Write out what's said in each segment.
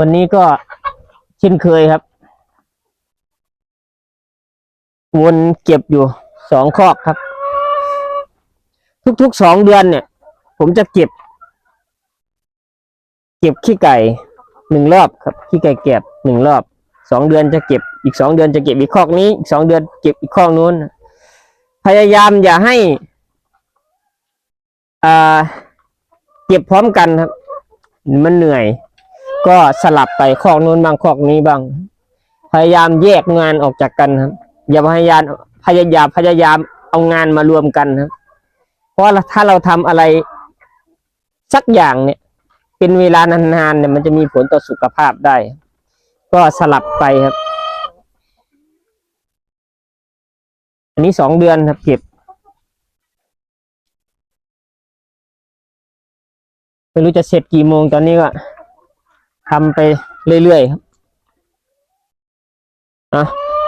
วันนี้ก็เช่นเคยครับ วนเก็บอยู่สองคอกครับ ทุกๆสองเดือนเนี่ย ผมจะเก็บ เก็บขี้ไก่หนึ่งรอบครับขี้ไก่เก็บหนึ่งรอบสองเดือนจะเก็บ อีกสองเดือนจะเก็บอีกคอกนี้อีกสองเดือนเก็บอีกคอกนู้น พยายามอย่าให้อ่าเก็บพร้อมกันครับ มันเหนื่อย ก็สลับไปคอกนู้นบ้างคอกนี้บ้าง พยายามแยกงานออกจากกันครับ อย่าพยายามพยายามพยายามเอางานมารวมกันครับ เพราะถ้าเราทำอะไรสักอย่างเนี่ย เป็นเวลานานๆเนี่ยมันจะมีผลต่อสุขภาพได้ ก็สลับไปครับ อันนี้สองเดือนครับเก็บไม่รู้จะเสร็จกี่โมงตอนนี้ก็ ทำไปเรื่อยๆครับอะ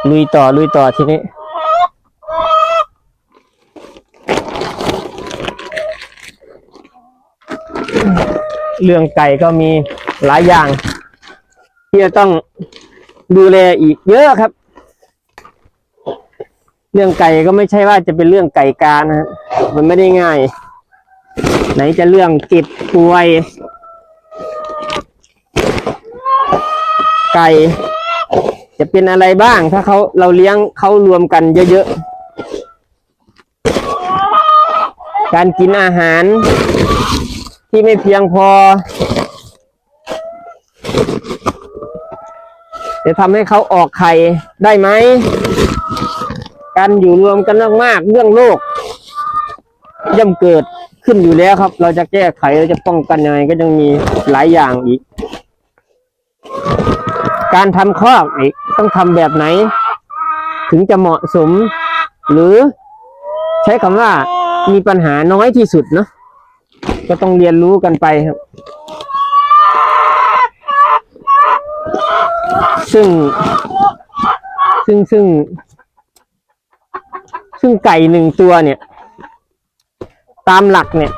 ลุยต่อลุยต่อทีนี้เรื่องไก่ก็มีหลายอย่าง ที่จะต้องดูแลอีกเยอะครับ เรื่องไก่ก็ไม่ใช่ว่าจะเป็นเรื่องไก่กานะครับมันไม่ได้ง่าย ไหนจะเรื่องเก็บป่วย ไก่ จะเป็นอะไรบ้าง ถ้าเขาเราเลี้ยงเขารวมกันเยอะๆ การกินอาหารที่ไม่เพียงพอ จะทำให้เขาออกไข่ได้ไหม การอยู่รวมกันมากๆ เรื่องโรคย่อมเกิดขึ้นอยู่แล้วครับ เราจะแก้ไขเราจะป้องกันยังไงก็ยังมีหลายอย่างอีก การทำคอกอีกต้องทำแบบไหน ถึงจะเหมาะสม หรือใช้คำว่ามีปัญหาน้อยที่สุดเนาะก็ต้องเรียนรู้กันไปครับ ซึ่ง ซึ่งซึ่ง ซึ่งไก่หนึ่งตัวเนี่ย ตามหลักเนี่ย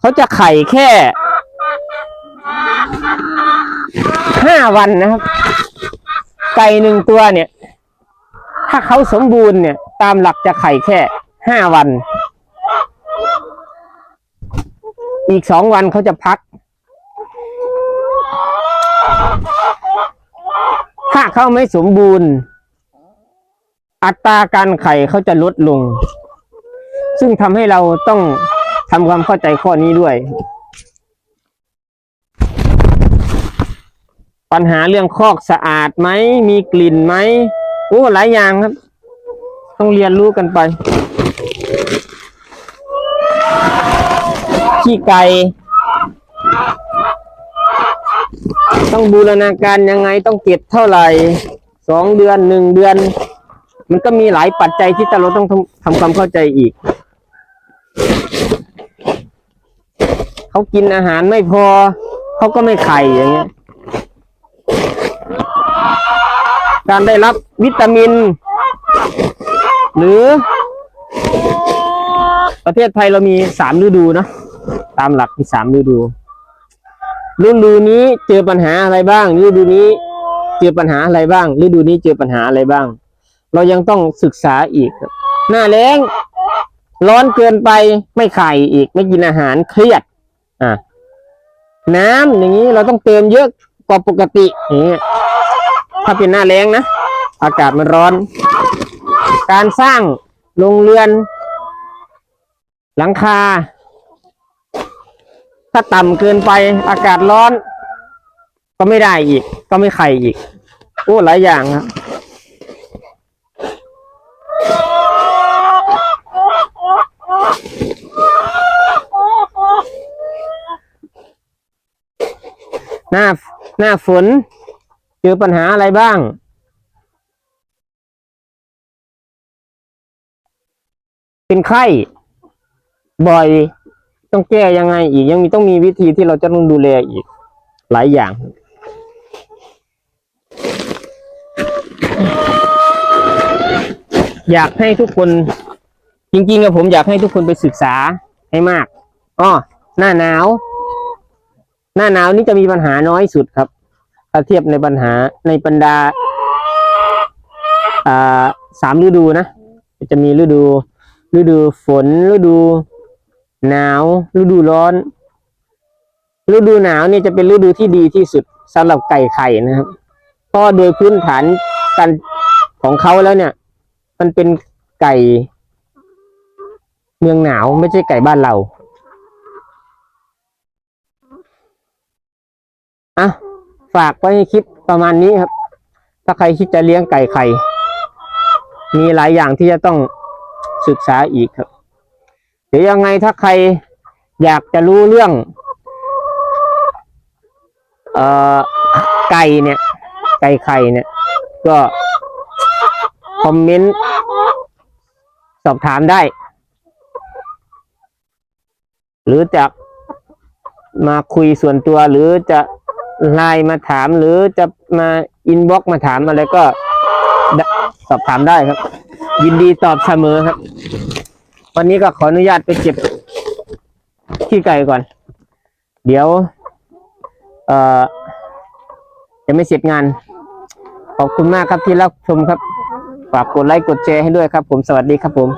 เขาจะไข่แค่ห้าวันนะครับ ไก่หนึ่งตัวเนี่ย ถ้าเขาสมบูรณ์เนี่ย ตามหลักจะไข่แค่ห้าวัน อีกสองวันเขาจะพัก ถ้าเขาไม่สมบูรณ์ อัตราการไข่เขาจะลดลง ซึ่งทำให้เราต้องทำความเข้าใจข้อนี้ด้วย ปัญหาเรื่องคอกสะอาดไหม มีกลิ่นไหมโอ้หลายอย่างครับ ต้องเรียนรู้กันไป ขี้ไก่ต้องบูรณาการยังไงต้องเก็บเท่าไหร่สองเดือนหนึ่งเดือน มันก็มีหลายปัจจัยที่เราต้องทำทำความเข้าใจอีก เขากินอาหารไม่พอ เขาก็ไม่ไข่อย่างเงี้ย การได้รับวิตามิน หรือ ประเทศไทยเรามีสามฤดูนะตามหลักมีสามฤดู ฤดูนี้เจอปัญหาอะไรบ้าง ฤดูนี้เจอปัญหาอะไรบ้าง ฤดูนี้เจอปัญหาอะไรบ้าง เรายังต้องศึกษาอีก หน้าแล้งร้อนเกินไปไม่ไข่อีก ไม่กินอาหารเครียด อะ น้ำอย่างนี้เราต้องเติมเยอะกว่าปกติอย่างเงี้ย ถ้าเป็นหน้าแล้งนะ อากาศมันร้อน การสร้างโรงเรือน หลังคา ถ้าต่ำเกินไป อากาศร้อน ก็ไม่ได้อีก ก็ไม่ไข่อีก โอ้หลายอย่างครับหน้าหน้าฝน จอปัญหาอะไรบ้าง เป็นไข้ บ่อย ต้องแก้ยังไงอีก ยังมีต้องมีวิธีที่เราจะต้องดูแลอีก หลายอย่าง อยากให้ทุกคน จริงๆอะผมอยากให้ทุกคนไปศึกษาให้มาก อ้อ หน้าหนาว หน้าหนาวนี่จะมีปัญหาน้อยสุดครับ ถ้าเทียบในปัญหาในบรรดาสามฤดูนะ จะมีฤดู ฤดูฝน ฤดู หนาว ฤดูร้อน ฤดูหนาวเนี่ยจะเป็นฤดูที่ดีที่สุดสำหรับไก่ไข่นะครับเพราะโดยพื้นฐานการของเขาแล้วเนี่ย มันเป็นไก่ เมืองหนาวไม่ใช่ไก่บ้านเราอะ ฝากไว้ให้คิดประมาณนี้ครับ ถ้าใครคิดจะเลี้ยงไก่ไข่ มีหลายอย่างที่จะต้องศึกษาอีกครับ เดี๋ยวยังไงถ้าใครอยากจะรู้เรื่อง เอ่อ ไก่เนี่ย ไก่ไข่เนี่ย ก็คอมเมนต์สอบถามได้ หรือจะมาคุยส่วนตัวหรือจะ ไลน์มาถามหรือจะมาอินบ็อกมาถามอะไรก็สอบถามได้ครับ ยินดีตอบเสมอครับ วันนี้ก็ขออนุญาตไปเก็บขี้ไก่ก่อน เดี๋ยว เอ่อยังไม่เสร็จงาน ขอบคุณมากครับที่รับชมครับ ฝากกดไลค์กดแชร์ให้ด้วยครับผมสวัสดีครับผม